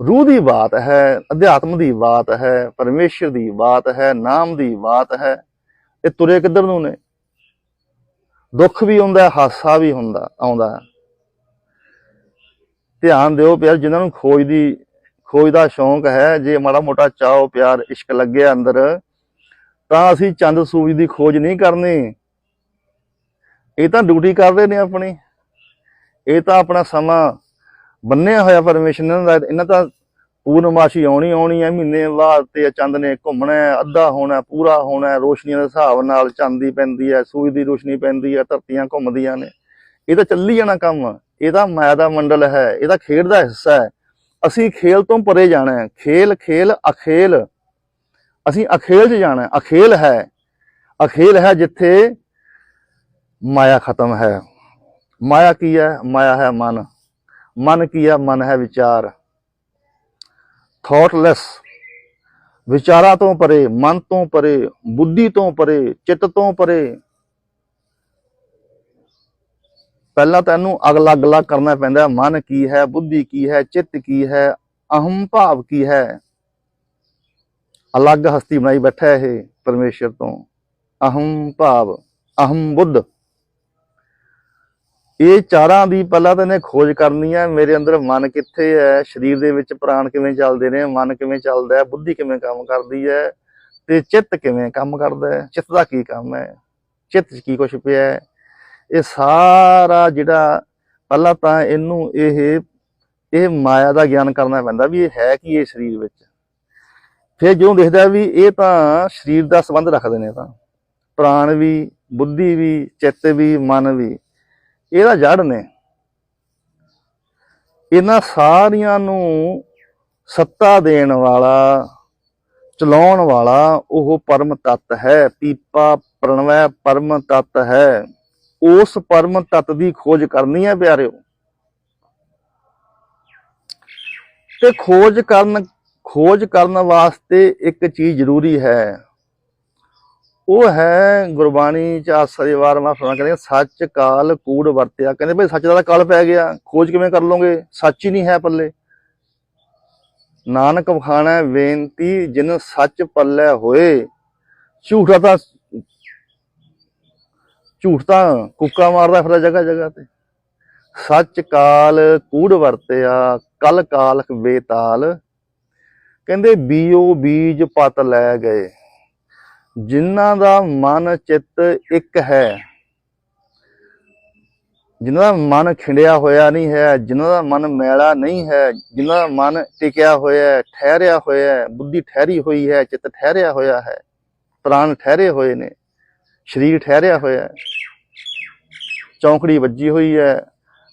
ਰੂਹ ਦੀ ਬਾਤ ਹੈ, ਅਧਿਆਤਮ ਦੀ ਬਾਤ ਹੈ, ਪਰਮੇਸ਼ਰ ਦੀ ਬਾਤ ਹੈ, ਨਾਮ ਦੀ ਬਾਤ ਹੈ। ਇਹ ਤੁਰੇ ਕਿੱਧਰ ਨੂੰ ਨੇ? ਦੁੱਖ ਵੀ ਆਉਂਦਾ ਹਾਸਾ ਵੀ ਹੁੰਦਾ, ਆਉਂਦਾ ਧਿਆਨ ਦਿਓ ਪਿਆਰ, ਜਿਨ੍ਹਾਂ ਨੂੰ ਖੋਜ ਦੀ, ਖੋਜ ਦਾ ਸ਼ੌਂਕ ਹੈ, ਜੇ ਮਾੜਾ ਮੋਟਾ ਚਾਹੋ, ਪਿਆਰ, ਇਸ਼ਕ ਲੱਗਿਆ ਅੰਦਰ ਤਾਂ ਅਸੀਂ ਚੰਦ ਸੂਰਜ ਦੀ ਖੋਜ ਨਹੀਂ ਕਰਨੀ। ਇਹ ਤਾਂ ਡਿਊਟੀ ਕਰ ਰਹੇ ਨੇ ਆਪਣੀ। ਇਹ ਤਾਂ ਆਪਣਾ ਸਮਾਂ ਬੰਨਿਆ ਹੋਇਆ ਪਰਮੇਸ਼ਰ ਦਾ। ਇਹਨਾਂ ਤਾਂ ਪੂਰਨਮਾਸ਼ੀ ਆਉਣੀ ਆਉਣੀ ਹੈ ਮਹੀਨੇ ਬਾਅਦ ਤੇ ਚੰਦ ਨੇ ਘੁੰਮਣਾ ਅੱਧਾ ਹੋਣਾ, ਪੂਰਾ ਹੋਣਾ ਰੋਸ਼ਨੀਆਂ ਦੇ ਹਿਸਾਬ ਨਾਲ ਚਾਂਦੀ ਪੈਂਦੀ ਹੈ, ਸੂਰਜ ਦੀ ਰੋਸ਼ਨੀ ਪੈਂਦੀ ਹੈ, ਧਰਤੀਆਂ ਘੁੰਮਦੀਆਂ ਨੇ। ਇਹ ਤਾਂ ਚੱਲੀ ਜਾਣਾ ਕੰਮ। ਇਹਦਾ ਮਾਇਆ ਦਾ ਮੰਡਲ ਹੈ ਇਹਦਾ ਖੇਡ ਦਾ ਹਿੱਸਾ ਹੈ। ਅਸੀਂ ਖੇਲ ਤੋਂ ਪਰੇ ਜਾਣਾ ਹੈ। ਖੇਲ ਖੇਲ, ਅਖੇਲ। ਅਸੀਂ ਅਖੇਲ 'ਚ ਜਾਣਾ ਅਖੇਲ ਹੈ। ਅਖੇਲ ਹੈ ਜਿੱਥੇ ਮਾਇਆ ਖਤਮ ਹੈ। ਮਾਇਆ ਕੀ ਹੈ? ਮਾਇਆ ਹੈ ਮਨ। ਮਨ ਕੀ ਹੈ? ਮਨ ਹੈ ਵਿਚਾਰ। ਥਾਟਲੈਸ ਵਿਚਾਰਾਂ ਤੋਂ ਪਰੇ, ਮਨ ਤੋਂ ਪਰੇ, ਬੁੱਧੀ ਤੋਂ ਪਰੇ, ਚਿੱਤ ਤੋਂ ਪਰੇ। ਪਹਿਲਾਂ ਤਾਂ ਇਹਨੂੰ ਅਗਲਾ ਅਗਲਾ ਕਰਨਾ ਪੈਂਦਾ ਮਨ ਕੀ ਹੈ? ਬੁੱਧੀ ਕੀ ਹੈ? ਚਿੱਤ ਕੀ ਹੈ? ਅਹੰ ਭਾਵ ਕੀ ਹੈ? ਅਲੱਗ ਹਸਤੀ ਬਣਾਈ ਬੈਠਾ ਇਹ ਪਰਮੇਸ਼ਰ ਤੋਂ। ਅਹੰ ਭਾਵ, ਅਹੰ ਬੁੱਧ। ਇਹ ਚਾਰਾਂ ਦੀ ਪਹਿਲਾਂ ਤਾਂ ਇਹਨੇ ਖੋਜ ਕਰਨੀ ਹੈ ਮੇਰੇ ਅੰਦਰ ਮਨ ਕਿੱਥੇ ਹੈ, ਸਰੀਰ ਦੇ ਵਿੱਚ ਪ੍ਰਾਣ ਕਿਵੇਂ ਚੱਲਦੇ ਨੇ, ਮਨ ਕਿਵੇਂ ਚੱਲਦਾ ਹੈ, ਬੁੱਧੀ ਕਿਵੇਂ ਕੰਮ ਕਰਦੀ ਹੈ, ਤੇ ਚਿੱਤ ਕਿਵੇਂ ਕੰਮ ਕਰਦਾ ਹੈ, ਚਿੱਤ ਦਾ ਕੀ ਕੰਮ ਹੈ, ਚਿੱਤ 'ਚ ਕੀ ਕੁਛ ਪਿਆ ਹੈ। ਇਹ ਸਾਰਾ ਜਿਹੜਾ ਪਹਿਲਾਂ ਤਾਂ ਇਹਨੂੰ ਇਹ ਇਹ ਮਾਇਆ ਦਾ ਗਿਆਨ ਕਰਨਾ ਪੈਂਦਾ ਵੀ ਇਹ ਹੈ ਕੀ ਇਹ ਸਰੀਰ ਵਿੱਚ। ਫਿਰ ਜਿਉਂ ਦੇਖਦਾ ਵੀ ਇਹ ਤਾਂ ਸਰੀਰ ਦਾ ਸੰਬੰਧ ਰੱਖਦੇ ਨੇ ਤਾਂ। ਪ੍ਰਾਣ ਵੀ, ਬੁੱਧੀ ਵੀ, ਚਿੱਤ ਵੀ, ਮਨ ਵੀ, ਇਹਦਾ ਜੜ ਨੇ। ਇਹਨਾਂ ਸਾਰੀਆਂ ਨੂੰ ਸੱਤਾ ਦੇਣ ਵਾਲਾ, ਚਲਾਉਣ ਵਾਲਾ ਉਹ ਪਰਮ ਤੱਤ ਹੈ। ਪੀਪਾ, ਪ੍ਰਣਵੈ, ਪਰਮ ਤੱਤ ਹੈ। ਉਸ ਪਰਮ ਤੱਤ ਦੀ ਖੋਜ ਕਰਨੀ ਹੈ ਪਿਆਰਿਓ। ਤੇ ਖੋਜ ਕਰਨ ਖੋਜ ਕਰਨ ਵਾਸਤੇ ਇੱਕ ਚੀਜ਼ ਜ਼ਰੂਰੀ ਹੈ। ਉਹ ਹੈ ਗੁਰਬਾਣੀ ਚ ਆਸਰੇ ਵਾਰ ਮੈਂ ਸੁਣਾ ਕਹਿੰਦੇ ਸੱਚ, ਕਾਲ, ਕੂੜ ਵਰਤਿਆ। ਕਹਿੰਦੇ ਭਾਈ ਸੱਚ ਦਾ ਤਾਂ ਕਾਲ ਪੈ ਗਿਆ, ਖੋਜ ਕਿਵੇਂ ਕਰ ਲਓਗੇ? ਸੱਚ ਹੀ ਨਹੀਂ ਹੈ ਪੱਲੇ। ਨਾਨਕ ਵਖਾਣਾ ਬੇਨਤੀ, ਜਿਨ ਸੱਚ ਪੱਲੇ ਹੋਏ। ਝੂਠਾ ਤਾਂ ਝੂਠ ਤਾਂ ਕੁੱਕਾ ਮਾਰਦਾ ਫਿਰਦਾ ਜਗ੍ਹਾ ਜਗ੍ਹਾ ਤੇ। ਸੱਚ, ਕਾਲ, ਕੂੜ ਵਰਤਿਆ, ਕਲ ਕਾਲਕ ਬੇਤਾਲ। ਕਹਿੰਦੇ ਬੀਓ ਬੀਜ ਪਤ ਲੈ ਗਏ। ਜਿਨ੍ਹਾਂ ਦਾ ਮਨ ਚਿੱਤ ਇੱਕ ਹੈ, ਜਿਨ੍ਹਾਂ ਦਾ ਮਨ ਖਿੰਡਿਆ ਹੋਇਆ ਨਹੀਂ ਹੈ, ਜਿਨ੍ਹਾਂ ਦਾ ਮਨ ਮੈਲਾ ਨਹੀਂ ਹੈ, ਜਿਨ੍ਹਾਂ ਦਾ ਮਨ ਟਿਕਿਆ ਹੋਇਆ ਹੈ, ਠਹਿਰਿਆ ਹੋਇਆ ਹੈ, ਬੁੱਧੀ ਠਹਿਰੀ ਹੋਈ ਹੈ, ਚਿੱਤ ਠਹਿਰਿਆ ਹੋਇਆ ਹੈ, ਪ੍ਰਾਣ ਠਹਿਰੇ ਹੋਏ ਨੇ, ਸਰੀਰ ਠਹਿਰਿਆ ਹੋਇਆ ਹੈ, ਚੌਂਕੜੀ ਵੱਜੀ ਹੋਈ ਹੈ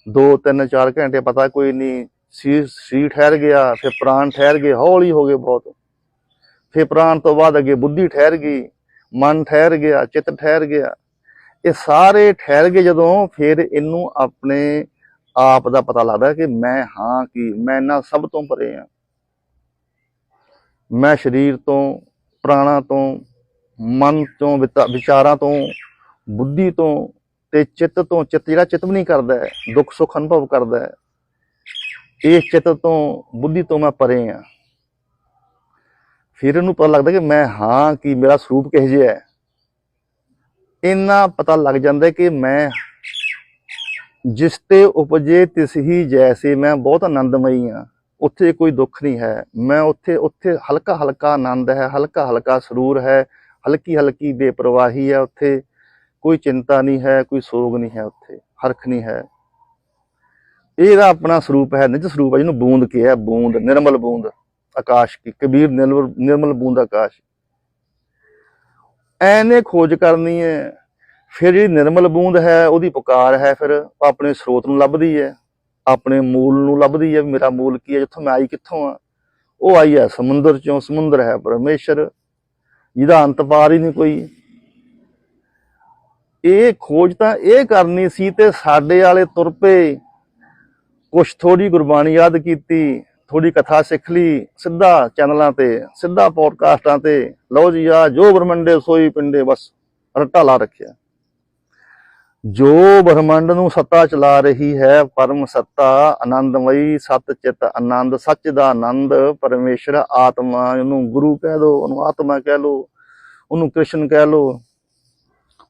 2 3 4 ਘੰਟੇ ਪਤਾ ਕੋਈ ਨਹੀਂ ਸੀ ਸਰੀਰ ਠਹਿਰ ਗਿਆ, ਫਿਰ ਪ੍ਰਾਣ ਠਹਿਰ ਗਏ, ਹੌਲੀ ਹੋ ਗਏ ਬਹੁਤ। ਫਿਰ ਪ੍ਰਾਣ ਤੋਂ ਬਾਅਦ ਅੱਗੇ ਬੁੱਧੀ ਠਹਿਰ ਗਈ, ਮਨ ਠਹਿਰ ਗਿਆ, ਚਿੱਤ ਠਹਿਰ ਗਿਆ। ਇਹ ਸਾਰੇ ਠਹਿਰ ਗਏ ਜਦੋਂ ਫਿਰ ਇਹਨੂੰ ਆਪਣੇ ਆਪ ਦਾ ਪਤਾ ਲੱਗਦਾ ਕਿ ਮੈਂ ਹਾਂ ਕੀ, ਮੈਂ ਇਹਨਾਂ ਸਭ ਤੋਂ ਪਰੇ ਹਾਂ। ਮੈਂ ਸਰੀਰ ਤੋਂ, ਪ੍ਰਾਣਾ ਤੋਂ, ਮਨ ਤੋਂ ਵਿਤਾ- ਵਿਚਾਰਾਂ ਤੋਂ, ਬੁੱਧੀ ਤੋਂ ਤੇ ਚਿੱਤ ਤੋਂ। ਚਿੱਤ ਜਿਹੜਾ ਚਿੱਤ ਵੀ ਨਹੀਂ ਕਰਦਾ ਹੈ, ਦੁੱਖ ਸੁੱਖ ਅਨੁਭਵ ਕਰਦਾ ਹੈ ਇਹ ਚਿੱਤ ਤੋਂ, ਬੁੱਧੀ ਤੋਂ ਮੈਂ ਪਰੇ ਹਾਂ। ਫਿਰ ਇਹਨੂੰ ਪਤਾ ਲੱਗਦਾ ਕਿ ਮੈਂ ਹਾਂ ਕਿ ਮੇਰਾ ਸਰੂਪ ਕਿਹੋ ਜਿਹਾ ਹੈ। ਇੰਨਾ ਪਤਾ ਲੱਗ ਜਾਂਦਾ ਕਿ ਮੈਂ ਜਿਸ ਤੇ ਉਪਜੇ ਤਿਸ ਹੀ ਜੈਸੇ ਮੈਂ ਬਹੁਤ ਆਨੰਦਮਈ ਹਾਂ। ਉੱਥੇ ਕੋਈ ਦੁੱਖ ਨਹੀਂ ਹੈ। ਮੈਂ ਉੱਥੇ ਉੱਥੇ ਹਲਕਾ ਹਲਕਾ ਆਨੰਦ ਹੈ ਹਲਕਾ ਹਲਕਾ ਸਰੂਰ ਹੈ ਹਲਕੀ ਹਲਕੀ ਬੇਪਰਵਾਹੀ ਹੈ ਉੱਥੇ। ਕੋਈ ਚਿੰਤਾ ਨਹੀਂ ਹੈ, ਕੋਈ ਸੋਗ ਨਹੀਂ ਹੈ ਉੱਥੇ, ਹਰਖ ਨਹੀਂ ਹੈ। ਇਹਦਾ ਆਪਣਾ ਸਰੂਪ ਹੈ, ਨਿਜ ਸਰੂਪ ਹੈ, ਜਿਹਨੂੰ ਬੂੰਦ ਕਿਹਾ ਬੂੰਦ, ਨਿਰਮਲ ਬੂੰਦ, ਆਕਾਸ਼ ਕੀ, ਕਬੀਰ ਨਿਰਮਲ ਨਿਰਮਲ ਬੂੰਦ ਆਕਾਸ਼। ਐਨੇ ਖੋਜ ਕਰਨੀ ਹੈ, ਫਿਰ ਜਿਹੜੀ ਨਿਰਮਲ ਬੂੰਦ ਹੈ, ਉਹਦੀ ਪੁਕਾਰ ਹੈ ਫਿਰ ਆਪਣੇ ਸਰੋਤ ਨੂੰ ਲੱਭਦੀ ਹੈ, ਆਪਣੇ ਮੂਲ ਨੂੰ ਲੱਭਦੀ ਹੈ ਵੀ ਮੇਰਾ ਮੂਲ ਕੀ ਹੈ, ਜਿੱਥੋਂ ਮੈਂ ਆਈ ਕਿੱਥੋਂ ਆ ਉਹ ਆਈ ਹੈ ਸਮੁੰਦਰ ਚੋਂ, ਸਮੁੰਦਰ ਹੈ ਪਰਮੇਸ਼ਰ, ਜਿਹਦਾ ਅੰਤ ਪਾਰ ਹੀ ਨਹੀਂ ਕੋਈ। ਇਹ ਖੋਜ ਤਾਂ ਇਹ ਕਰਨੀ ਸੀ ਤੇ ਸਾਡੇ ਵਾਲੇ ਤੁਰ ਪਏ। ਕੁਛ ਥੋੜੀ ਗੁਰਬਾਣੀ ਯਾਦ ਕੀਤੀ, ਥੋੜੀ ਕਥਾ ਸਿੱਖ ਲਈ, ਸਿੱਧਾ ਚੈਨਲਾਂ ਤੇ, ਸਿੱਧਾ ਪੋਡਕਾਸਟਾਂ ਤੇ, ਲਓ ਜੀ ਆ ਜੋ ਬ੍ਰਹਮੰਡੇ ਸੋਈ ਪਿੰਡੇ ਬਸ ਰੱਟਾ ਲਾ ਰੱਖਿਆ। ਜੋ ਬ੍ਰਹਮੰਡ ਨੂੰ ਸੱਤਾ ਚਲਾ ਰਹੀ ਹੈ, ਪਰਮ ਸੱਤਾ ਆਨੰਦਮਈ, ਸਤ ਚਿਤ ਆਨੰਦ, ਸੱਚ ਦਾ ਆਨੰਦ, ਪਰਮੇਸ਼ਰ ਆਤਮਾ ਉਹਨੂੰ ਗੁਰੂ ਕਹਿ ਲੋ ਉਹਨੂੰ ਆਤਮਾ ਕਹਿ ਲੋ, ਉਹਨੂੰ ਕ੍ਰਿਸ਼ਨ ਕਹਿ ਲੋ,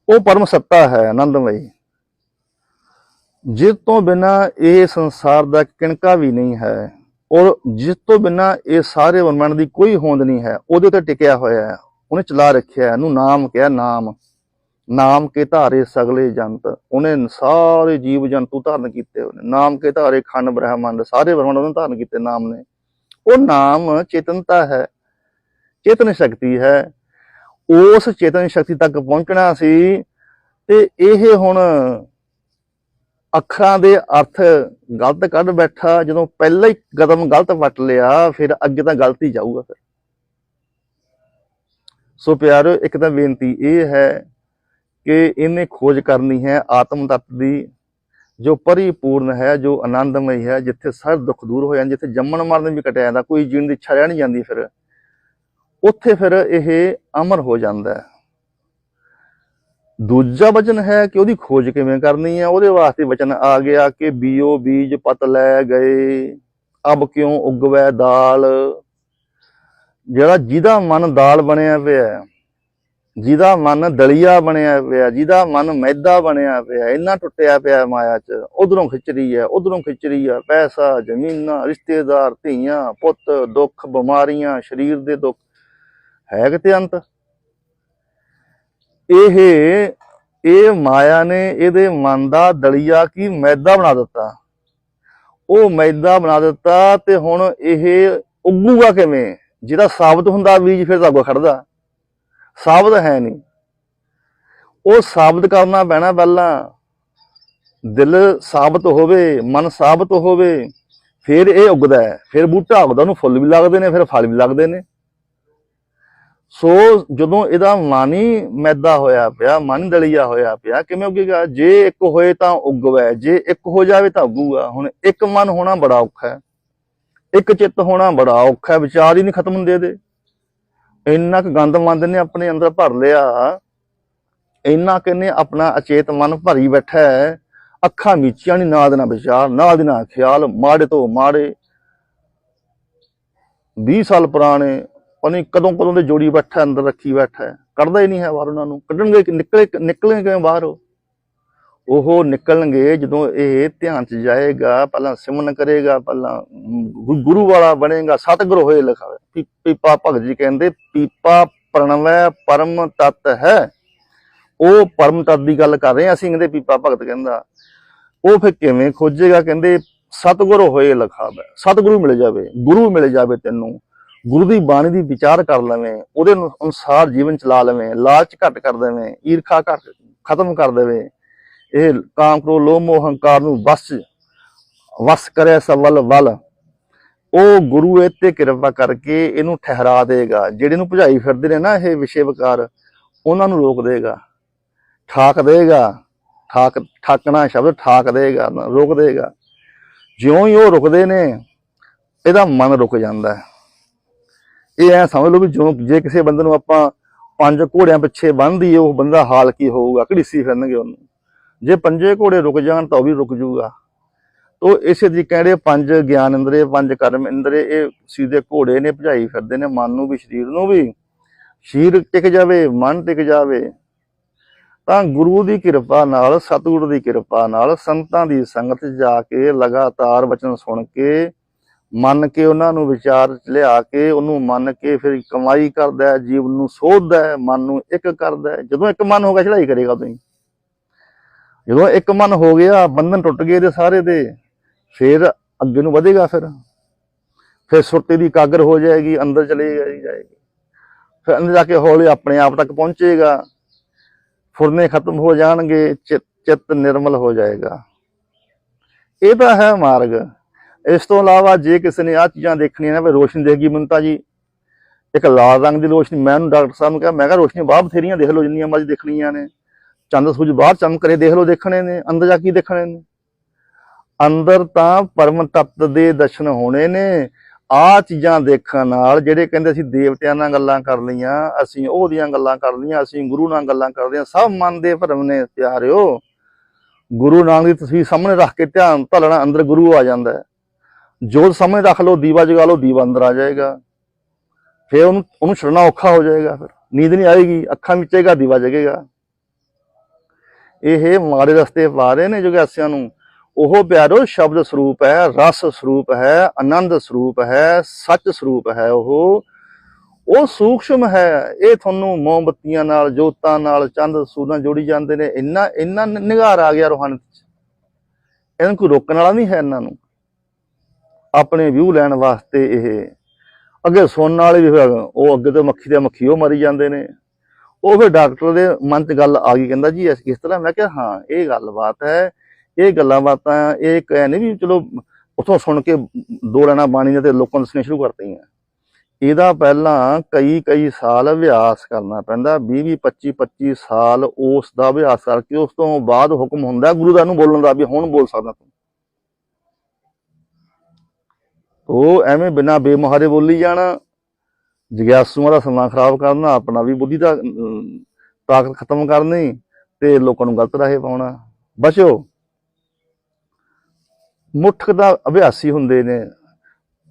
ਉਹ ਪਰਮ ਸੱਤਾ ਹੈ ਆਨੰਦਮਈ। ਜਿਸ ਤੋਂ ਬਿਨਾ ਇਹ ਸੰਸਾਰ ਦਾ ਕਿਣਕਾ ਵੀ ਨਹੀਂ ਹੈ ਔਰ ਜਿਸ ਤੋਂ ਬਿਨਾ ਇਹ ਸਾਰੇ ਬ੍ਰਹਮੰਡ ਦੀ ਕੋਈ ਹੋਂਦ ਨਹੀਂ ਹੈ, ਉਹਦੇ ਉੱਤੇ ਟਿਕਿਆ ਹੋਇਆ ਹੈ, ਉਹਨੇ ਚਲਾ ਰੱਖਿਆ ਇਹਨੂੰ ਨਾਮ ਕਿਹਾ ਨਾਮ। ਨਾਮ ਕੇ ਧਾਰੇ ਸਗਲੇ ਜੰਤ, ਉਹਨੇ ਸਾਰੇ ਜੀਵ ਜੰਤੂ ਧਾਰਨ ਕੀਤੇ ਹੋਏ ਨਾਮ ਕੇ ਧਾਰੇ ਖੰਡ ਬ੍ਰਹਮੰਡ, ਸਾਰੇ ਬ੍ਰਹਮੰਡ ਉਹਨੇ ਧਾਰਨ ਕੀਤੇ ਨਾਮ ਨੇ। ਉਹ ਨਾਮ ਚੇਤਨਤਾ ਹੈ, ਚੇਤਨ ਸ਼ਕਤੀ ਹੈ। ਉਸ ਚੇਤਨ ਸ਼ਕਤੀ ਤੱਕ ਪਹੁੰਚਣਾ ਸੀ ਤੇ ਇਹ ਹੁਣ ਅੱਖਰਾਂ ਦੇ ਅਰਥ ਗਲਤ ਕੱਢ ਬੈਠਾ, ਜਦੋਂ ਪਹਿਲਾਂ ਹੀ ਕਦਮ ਗਲਤ ਵੱਟ ਲਿਆ, ਫਿਰ ਅੱਗੇ ਤਾਂ ਗਲਤ ਹੀ ਜਾਊਗਾ ਫਿਰ। ਸੋ ਪਿਆਰੋ, ਇੱਕ ਤਾਂ ਬੇਨਤੀ ਇਹ ਹੈ ਕਿ ਇਹਨੇ ਖੋਜ ਕਰਨੀ ਹੈ ਆਤਮ ਤੱਤ ਦੀ, ਜੋ ਪਰਿਪੂਰਨ ਹੈ, ਜੋ ਆਨੰਦਮਈ ਹੈ, ਜਿੱਥੇ ਸਾਰੇ ਦੁੱਖ ਦੂਰ ਹੋ ਜਾਂਦੇ, ਜਿੱਥੇ ਜੰਮਣ ਮਰਨ ਵੀ ਕਟਿਆ ਜਾਂਦਾ, ਕੋਈ ਜੀਣ ਦੀ ਇੱਛਾ ਰਹਿ ਨਹੀਂ ਜਾਂਦੀ ਫਿਰ। ਉੱਥੇ ਫਿਰ ਇਹ ਅਮਰ ਹੋ ਜਾਂਦਾ ਹੈ। ਦੂਜਾ ਵਚਨ ਹੈ ਕਿ ਉਹਦੀ ਖੋਜ ਕਿਵੇਂ ਕਰਨੀ ਹੈ? ਉਹਦੇ ਵਾਸਤੇ ਵਚਨ ਆ ਗਿਆ ਕਿ ਬੀਓ ਬੀਜ ਪਤ ਲੈ ਗਏ, ਅਬ ਕਿਉਂ ਉਗਵੈ ਦਾਲ? ਜਿਹੜਾ ਜਿਹਦਾ ਮਨ ਦਾਲ ਬਣਿਆ ਪਿਆ, ਜਿਹਦਾ ਮਨ ਦਲੀਆ ਬਣਿਆ ਪਿਆ, ਜਿਹਦਾ ਮਨ ਮੈਦਾ ਬਣਿਆ ਪਿਆ, ਇੰਨਾ ਟੁੱਟਿਆ ਪਿਆ ਮਾਇਆ 'ਚ, ਉਧਰੋਂ ਖਿੱਚ ਹੈ, ਉਧਰੋਂ ਖਿੱਚ ਹੈ। ਪੈਸਾ, ਜ਼ਮੀਨਾਂ, ਰਿਸ਼ਤੇਦਾਰ, ਧੀਆਂ, ਪੁੱਤ, ਦੁੱਖ, ਬਿਮਾਰੀਆਂ, ਸਰੀਰ ਦੇ ਦੁੱਖ। ਹੈ ਕਿਤੇ ਅੰਤ? ਇਹ ਇਹ ਮਾਇਆ ਨੇ ਇਹਦੇ ਮਨ ਦਾ ਦਲੀਆ ਕੀ ਮੈਦਾ ਬਣਾ ਦਿੱਤਾ। ਉਹ ਮੈਦਾ ਬਣਾ ਦਿੱਤਾ ਤੇ ਹੁਣ ਇਹ ਉੱਗੂਗਾ ਕਿਵੇਂ? ਜਿਹਦਾ ਸਾਬਤ ਹੁੰਦਾ ਬੀਜ ਫਿਰ ਤਾਂ ਅੱਗੋਂ ਖੜਦਾ ਸਾਬਤ ਹੈ ਨਹੀਂ। ਉਹ ਸਾਬਤ ਕਰਨਾ ਪੈਣਾ ਪਹਿਲਾਂ। ਦਿਲ ਸਾਬਤ ਹੋਵੇ, ਮਨ ਸਾਬਤ ਹੋਵੇ, ਫਿਰ ਇਹ ਉੱਗਦਾ ਹੈ। ਫਿਰ ਬੂਟਾ ਉੱਗਦਾ ਉਹਨੂੰ ਫੁੱਲ ਵੀ ਲੱਗਦੇ ਨੇ, ਫਿਰ ਫਲ ਵੀ ਲੱਗਦੇ ਨੇ। ਸੋ ਜਦੋਂ ਇਹਦਾ ਮਨ ਹੀ ਮੈਦਾ ਹੋਇਆ ਪਿਆ, ਮਨ ਦਲੀਆ ਹੋਇਆ ਪਿਆ, ਕਿਵੇਂ ਉੱਗੇਗਾ? ਜੇ ਇੱਕ ਹੋਏ ਤਾਂ ਉੱਗਵੇ, ਜੇ ਇੱਕ ਹੋ ਜਾਵੇ ਤਾਂ ਉੱਗੂਗਾ। ਹੁਣ ਇੱਕ ਮਨ ਹੋਣਾ ਬੜਾ ਔਖਾ ਹੈ। ਇੱਕ ਚਿੱਤ ਹੋਣਾ ਬੜਾ ਔਖਾ ਹੈ, ਵਿਚਾਰ ਹੀ ਨਹੀਂ ਖਤਮ ਹੁੰਦੇ ਇਹਦੇ। ਇੰਨਾ ਕੁ ਗੰਦ ਮੰਦ ਨੇ ਆਪਣੇ ਅੰਦਰ ਭਰ ਲਿਆ। ਇੰਨਾ ਕਿਨੇ ਆਪਣਾ ਅਚੇਤ ਮਨ ਭਰੀ ਬੈਠਾ ਹੈ। ਅੱਖਾਂ ਮੀਚੀਆਂ ਨਹੀਂ ਨਾਲ ਦੇ ਨਾਲ ਵਿਚਾਰ ਨਾਲ ਦੇ ਨਾਲ ਖਿਆਲ। ਮਾੜੇ ਤੋਂ ਮਾੜੇ 20 ਸਾਲ ਪੁਰਾਣੇ ਪਤਾ ਕਦੋਂ ਕਦੋਂ ਦੇ ਜੋੜੀ ਬੈਠਾ, ਅੰਦਰ ਰੱਖੀ ਬੈਠਾ ਕੱਢਦਾ ਹੀ ਨਹੀਂ ਹੈ ਬਾਹਰ ਉਹਨਾਂ ਨੂੰ। ਕੱਢਣਗੇ ਕਿ ਨਿਕਲੇ ਨਿਕਲਣਗੇ ਕਿਵੇਂ ਬਾਹਰ ਉਹ? ਨਿਕਲਣਗੇ ਜਦੋਂ ਇਹ ਧਿਆਨ ਚ ਜਾਏਗਾ, ਪਹਿਲਾਂ ਸਿਮਨ ਕਰੇਗਾ, ਪਹਿਲਾਂ ਗੁਰੂ ਵਾਲਾ ਬਣੇਗਾ, ਸਤਿਗੁਰੂ ਹੋਏ ਲਿਖਾ ਪੀਪਾ ਭਗਤ ਜੀ ਕਹਿੰਦੇ, ਪੀਪਾ ਪ੍ਰਣਵੈ ਪਰਮ ਤਤ ਹੈ। ਉਹ ਪਰਮ ਤਤ ਦੀ ਗੱਲ ਕਰ ਰਹੇ ਹਾਂ ਅਸੀਂ, ਕਹਿੰਦੇ ਪੀਪਾ ਭਗਤ ਕਹਿੰਦਾ, ਉਹ ਫਿਰ ਕਿਵੇਂ ਖੋਜੇਗਾ? ਕਹਿੰਦੇ, ਸਤਿਗੁਰ ਹੋਏ ਲਿਖਾਵੇ। ਸਤਿਗੁਰੂ ਮਿਲ ਜਾਵੇ, ਗੁਰੂ ਮਿਲ ਜਾਵੇ ਤੈਨੂੰ। ਗੁਰੂ ਦੀ ਬਾਣੀ ਦੀ ਵਿਚਾਰ ਕਰ ਲਵੇਂ, ਉਹਦੇ ਅਨੁਸਾਰ ਜੀਵਨ ਚਲਾ ਲਵੇਂ, ਲਾਲਚ ਘੱਟ ਕਰ ਦੇਵੇਂ, ਈਰਖਾ ਘੱਟ, ਖਤਮ ਕਰ ਦੇਵੇ। ਇਹ ਕਾਮ ਕਰੋ ਲੋਭ, ਮੋਹ, ਹੰਕਾਰ ਨੂੰ ਵਸ ਵਸ ਕਰੇ ਸਵਲ ਵਲ। ਉਹ ਗੁਰੂ ਇਹ ਤੇ ਕਿਰਪਾ ਕਰਕੇ ਇਹਨੂੰ ਠਹਿਰਾ ਦੇਗਾ। ਜਿਹੜੇ ਨੂੰ ਭਜਾਈ ਫਿਰਦੇ ਨੇ ਨਾ ਇਹ ਵਿਸ਼ੇ ਵਿਕਾਰ ਉਹਨਾਂ ਨੂੰ ਰੋਕ ਦੇਗਾ। ਠਾਕ ਦੇਗਾ। ਠਾਕ, ਠਾਕਣਾ ਸ਼ਬਦ ਠਾਕ ਦੇਗਾ, ਰੋਕ ਦੇਗਾ। ਜਿਉਂ ਹੀ ਉਹ ਰੁਕਦੇ ਨੇ, ਇਹਦਾ ਮਨ ਰੁਕ ਜਾਂਦਾ। ਹੈ ਇਹ ਐ ਸਮਝ ਲਓ ਵੀ ਜੋ ਜੇ ਕਿਸੇ ਬੰਦੇ ਨੂੰ ਆਪਾਂ ਪੰਜ ਘੋੜਿਆਂ ਪਿੱਛੇ ਬੰਨਦੀ ਉਹ ਬੰਦਾ ਹਾਲ ਕੀ ਹੋਊਗਾ ਘੜੀਸੀ ਫਿਰਨਗੇ ਉਹਨੂੰ? ਜੇ ਪੰਜੇ ਘੋੜੇ ਰੁਕ ਜਾਣ ਤਾਂ ਉਹ ਵੀ ਰੁਕ ਜਾਊਗਾ। ਤੋ ਇਸੇ ਤਰੀਕੇ ਜਿਹੜੇ ਪੰਜ ਗਿਆਨ ਇੰਦਰੇ ਪੰਜ ਕਰਮ ਇੰਦਰੇ ਇਹ ਸਿੱਧੇ ਘੋੜੇ ਨੇ, ਭਜਾਈ ਫਿਰਦੇ ਨੇ, ਮਨ ਨੂੰ ਵੀ, ਸਰੀਰ ਨੂੰ ਵੀ। ਸ਼ੀਰ ਟਿਕ ਜਾਵੇ, ਮਨ ਟਿਕ ਜਾਵੇ, ਤਾਂ ਗੁਰੂ ਦੀ ਕਿਰਪਾ ਨਾਲ, ਸਤਿਗੁਰੂ ਦੀ ਕਿਰਪਾ ਨਾਲ ਸੰਤਾਂ ਦੀ ਸੰਗਤ ਜਾ ਕੇ ਲਗਾਤਾਰ ਬਚਨ ਸੁਣ ਕੇ ਮੰਨ ਕੇ ਉਹਨਾਂ ਨੂੰ ਵਿਚਾਰ 'ਚ ਲਿਆ ਕੇ ਉਹਨੂੰ ਮੰਨ ਕੇ ਫਿਰ ਕਮਾਈ ਕਰਦਾ ਹੈ, ਜੀਵਨ ਨੂੰ ਸੋਧਦਾ ਹੈ, ਮਨ ਨੂੰ ਇੱਕ ਕਰਦਾ ਹੈ। ਜਦੋਂ ਇੱਕ ਮਨ ਹੋ ਗਿਆ ਚੜਾਈ ਕਰੇਗਾ ਤੁਸੀਂ। ਜਦੋਂ ਇੱਕ ਮਨ ਹੋ ਗਿਆ, ਬੰਧਨ ਟੁੱਟ ਗਏ ਦੇ ਸਾਰੇ ਦੇ, ਫਿਰ ਅੱਗੇ ਨੂੰ ਵਧੇਗਾ ਫਿਰ। ਫਿਰ ਸੁਰਤੀ ਦੀ ਕਾਗਰ ਹੋ ਜਾਏਗੀ, ਅੰਦਰ ਚਲੀ ਜਾਏਗੀ। ਫਿਰ ਅੰਦਰ ਜਾ ਕੇ ਹੌਲੀ ਆਪਣੇ ਆਪ ਤੱਕ ਪਹੁੰਚੇਗਾ। ਫੁਰਨੇ ਖਤਮ ਹੋ ਜਾਣਗੇ ਚਿੱਤ ਚਿੱਤ ਨਿਰਮਲ ਹੋ ਜਾਏਗਾ। ਇਹ ਤਾਂ ਹੈ ਮਾਰਗ। ਇਸ ਤੋਂ ਇਲਾਵਾ ਜੇ ਕਿਸੇ ਨੇ ਆ ਚੀਜ਼ਾਂ ਦੇਖਣੀਆਂ ਨੇ, ਵੀ ਰੋਸ਼ਨੀ ਦੇਖਗੀ ਮੈਨੂੰ ਤਾਂ ਜੀ, ਇੱਕ ਲਾਲ ਰੰਗ ਦੀ ਰੋਸ਼ਨੀ, ਮੈਂ ਉਹਨੂੰ ਡਾਕਟਰ ਸਾਹਿਬ ਨੂੰ ਕਿਹਾ, ਮੈਂ ਕਿਹਾ ਰੋਸ਼ਨੀ ਬਾਹਰ ਬਥੇਰੀਆਂ ਦੇਖ ਲਓ ਜਿੰਨੀਆਂ ਮਰਜ਼ੀ ਦੇਖਣੀਆਂ ਨੇ। ਚੰਦ ਸੂਰਜ ਬਾਹਰ ਚਮਕ ਰਹੇ ਦੇਖ ਲਓ ਦੇਖਣੇ ਨੇ, ਅੰਦਰ ਜਾ ਕੇ ਦੇਖਣੇ ਨੇ? ਅੰਦਰ ਤਾਂ ਪਰਮ ਤਪਤ ਦੇ ਦਰਸ਼ਨ ਹੋਣੇ ਨੇ। ਆ ਚੀਜ਼ਾਂ ਦੇਖਣ ਨਾਲ ਜਿਹੜੇ ਕਹਿੰਦੇ ਅਸੀਂ ਦੇਵਤਿਆਂ ਨਾਲ ਗੱਲਾਂ ਕਰ ਲਈਆਂ, ਅਸੀਂ ਉਹਦੀਆਂ ਗੱਲਾਂ ਕਰ ਲਈਆਂ, ਅਸੀਂ ਗੁਰੂ ਨਾਲ ਗੱਲਾਂ ਕਰਦੇ ਹਾਂ, ਸਭ ਮਨ ਦੇ ਭਰਮ ਨੇ ਪਿਆਰਿਓ। ਗੁਰੂ ਨਾਨਕ ਦੀ ਤਸਵੀਰ ਸਾਹਮਣੇ ਰੱਖ ਕੇ ਧਿਆਨ ਧਲਣਾ, ਅੰਦਰ ਗੁਰੂ ਆ ਜਾਂਦਾ ਹੈ। ਜੋਤ ਸਾਹਮਣੇ ਰੱਖ ਲਓ, ਦੀਵਾ ਜਗਾ ਲਓ, ਦੀਵਾ ਅੰਦਰ ਆ ਜਾਏਗਾ। ਫਿਰ ਉਹਨੂੰ ਉਹਨੂੰ ਛੱਡਣਾ ਔਖਾ ਹੋ ਜਾਏਗਾ ਫਿਰ। ਨੀਂਦ ਨਹੀਂ ਆਏਗੀ, ਅੱਖਾਂ ਮੀਚੇਗਾ ਦੀਵਾ ਜਗੇਗਾ। ਇਹ ਮਾੜੇ ਰਸਤੇ ਪਾ ਰਹੇ ਨੇ ਜੁਗਿਆਸਿਆਂ ਨੂੰ। ਉਹ ਪਿਆਰੋ, ਸ਼ਬਦ ਸਰੂਪ ਹੈ, ਰਸ ਸਰੂਪ ਹੈ, ਆਨੰਦ ਸਰੂਪ ਹੈ, ਸੱਚ ਸਰੂਪ ਹੈ ਉਹ। ਉਹ ਸੂਖਸ਼ਮ ਹੈ। ਇਹ ਤੁਹਾਨੂੰ ਮੋਮਬੱਤੀਆਂ ਨਾਲ, ਜੋਤਾਂ ਨਾਲ, ਚੰਦ ਸੂਰਾਂ ਜੋੜੀ ਜਾਂਦੇ ਨੇ। ਇੰਨਾ ਇੰਨਾ ਨ- ਨਿਗਾਰ ਆ ਗਿਆ ਰੋਹਾਨੀ ਚ ਇਹਨਾਂ ਕੋਈ ਰੋਕਣ ਵਾਲਾ ਨਹੀਂ ਹੈ ਇਹਨਾਂ ਨੂੰ। ਆਪਣੇ ਵਿਊ ਲੈਣ ਵਾਸਤੇ ਇਹ। ਅੱਗੇ ਸੁਣਨ ਵਾਲੇ ਵੀ ਫਿਰ ਉਹ ਅੱਗੇ ਤੋਂ ਮੱਖੀ ਤੇ ਮੱਖੀ ਉਹ ਮਰੀ ਜਾਂਦੇ ਨੇ। ਉਹ ਫਿਰ ਡਾਕਟਰ ਦੇ ਮਨ 'ਚ ਗੱਲ ਆ ਗਈ, ਕਹਿੰਦਾ ਜੀ, ਇਸ ਕਿਸ ਤਰ੍ਹਾਂ ਮੈਂ ਕਿਹਾ, ਹਾਂ, ਇਹ ਗੱਲਬਾਤ ਹੈ, ਇਹ ਗੱਲਾਂ ਬਾਤਾਂ, ਇਹ ਕਹਿ ਨਹੀਂ ਵੀ ਚਲੋ ਉਥੋਂ ਸੁਣ ਕੇ ਦੋ ਲੈਣਾ ਬਾਣੀ ਤੇ ਲੋਕਾਂ ਨੂੰ ਦੱਸਣੀਆਂ ਸ਼ੁਰੂ ਕਰਤੀਆਂ। ਇਹਦਾ ਪਹਿਲਾਂ ਕਈ ਕਈ ਸਾਲ ਅਭਿਆਸ ਕਰਨਾ ਪੈਂਦਾ 20 20 25 25 ਸਾਲ ਉਸ ਦਾ ਅਭਿਆਸ ਕਰਕੇ ਉਸ ਤੋਂ ਬਾਅਦ ਹੁਕਮ ਹੁੰਦਾ, ਗੁਰੂ ਦਾ ਨੂੰ ਬੋਲਣ ਦਾ ਵੀ ਹੁਣ ਬੋਲ ਸਕਦਾ ਤੂੰ। ਉਹ ਐਵੇਂ ਬਿਨਾ ਬੇਮੁਹਾਰੇ ਬੋਲੀ ਜਾਣਾ, ਜਗਿਆਸੂਆਂ ਦਾ ਸਮਾਂ ਖਰਾਬ ਕਰਨਾ, ਆਪਣਾ ਵੀ ਬੁੱਧੀ ਦਾ ਤਾਕਤ ਖਤਮ ਕਰਨੀ ਤੇ ਲੋਕਾਂ ਨੂੰ ਗਲਤ ਰਾਹੇ ਪਾਉਣਾ। ਬਚੋ। ਮੁੱਠ ਦਾ ਅਭਿਆਸੀ ਹੁੰਦੇ ਨੇ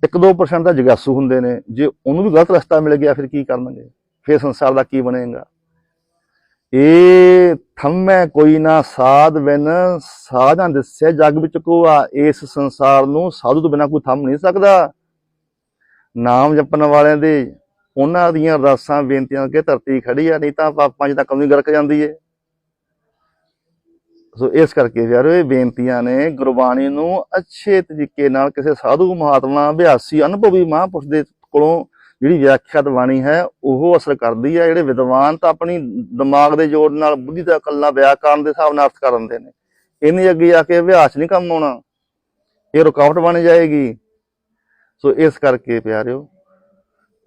1-2% ਦਾ ਜਗਿਆਸੂ ਹੁੰਦੇ ਨੇ, ਜੇ ਉਹਨੂੰ ਵੀ ਗਲਤ ਰਸਤਾ ਮਿਲ ਗਿਆ, ਫਿਰ ਕੀ ਕਰਨਗੇ? ਫਿਰ ਸੰਸਾਰ ਦਾ ਕੀ ਬਣੇਗਾ? ਇਹ ਥੰਮੈ ਕੋਈ ਨਾ ਸਾਧ ਬਿਨ ਸਾਧਾਂ ਦੱਸਿਆ ਜਗ ਵਿੱਚ ਕੋ ਇਸ ਸੰਸਾਰ ਨੂੰ ਸਾਧੂ ਤੋਂ ਬਿਨਾ ਕੋਈ ਥੰਮ ਨਹੀਂ ਸਕਦਾ। ਨਾਮ ਜਪਣ ਵਾਲਿਆਂ ਦੇ ਉਹਨਾਂ ਦੀਆਂ ਅਰਦਾਸਾਂ ਬੇਨਤੀਆਂ ਅੱਗੇ ਧਰਤੀ ਖੜੀ ਆ, ਨਹੀਂ ਤਾਂ ਪਾਪਾਂ 'ਚ ਤਾਂ ਕਮੀ ਗਰਕ ਜਾਂਦੀ ਏ। ਸੋ ਇਸ ਕਰਕੇ ਯਾਰ ਇਹ ਬੇਨਤੀਆਂ ਨੇ ਗੁਰਬਾਣੀ ਨੂੰ ਅੱਛੇ ਤਰੀਕੇ ਨਾਲ ਕਿਸੇ ਸਾਧੂ ਮਹਾਤਮਾ, ਅਭਿਆਸੀ, ਅਨੁਭਵੀ ਮਹਾਂਪੁਰਸ਼ ਦੇ ਕੋਲੋਂ ਜਿਹੜੀ ਵਿਆਖਿਆਤ ਬਾਣੀ ਹੈ, ਉਹ ਅਸਰ ਕਰਦੀ ਹੈ। ਜਿਹੜੇ ਵਿਦਵਾਨ ਤਾਂ ਆਪਣੀ ਦਿਮਾਗ ਦੇ ਜੋੜ ਨਾਲ, ਬੁੱਧੀ ਦਾ ਕੱਲਾ ਵਿਆਕਰਨ ਦੇ ਹਿਸਾਬ ਨਾਲ ਅਰਥ ਕਰ ਦਿੰਦੇ ਨੇ। ਇਹਨੇ ਅੱਗੇ ਆ ਕੇ ਅਭਿਆਸ ਨਹੀਂ ਕੰਮ ਆਉਣਾ। ਇਹ ਰੁਕਾਵਟ ਬਣ ਜਾਏਗੀ। ਸੋ ਇਸ ਕਰਕੇ ਪਿਆਰਿਓ,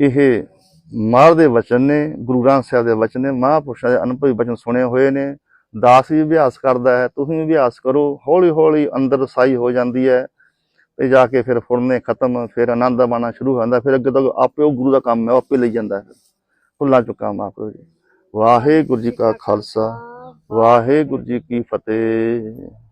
ਇਹ ਮਾਰ ਦੇ ਵਚਨ ਨੇ, ਗੁਰੂ ਗ੍ਰੰਥ ਸਾਹਿਬ ਦੇ ਵਚਨ ਨੇ, ਮਹਾਂਪੁਰਸ਼ਾਂ ਦੇ ਅਨੁਭਵੀ ਵਚਨ ਸੁਣੇ ਹੋਏ ਨੇ। ਦਾਸ ਵੀ ਅਭਿਆਸ ਕਰਦਾ ਹੈ। ਤੁਸੀਂ ਵੀ ਅਭਿਆਸ ਕਰੋ। ਹੌਲੀ ਹੌਲੀ ਅੰਦਰ ਸਾਈ ਹੋ ਜਾਂਦੀ ਹੈ। ਤੇ ਜਾ ਕੇ ਫਿਰ ਫੁਰਨੇ ਖਤਮ, ਫਿਰ ਆਨੰਦ ਆਉਣਾ ਸ਼ੁਰੂ ਹੋ ਜਾਂਦਾ, ਫਿਰ ਅੱਗੇ ਤੱਕ ਆਪੇ ਉਹ ਗੁਰੂ ਦਾ ਕੰਮ ਹੈ, ਉਹ ਆਪੇ ਲਈ ਜਾਂਦਾ ਹੈ। ਭੁੱਲਾ ਚੁੱਕਾ ਮਾਫ ਕਰੋ ਜੀ ਵਾਹਿਗੁਰੂ ਜੀ ਕਾ ਖਾਲਸਾ, ਵਾਹਿਗੁਰੂ ਜੀ ਕੀ ਫਤਿਹ।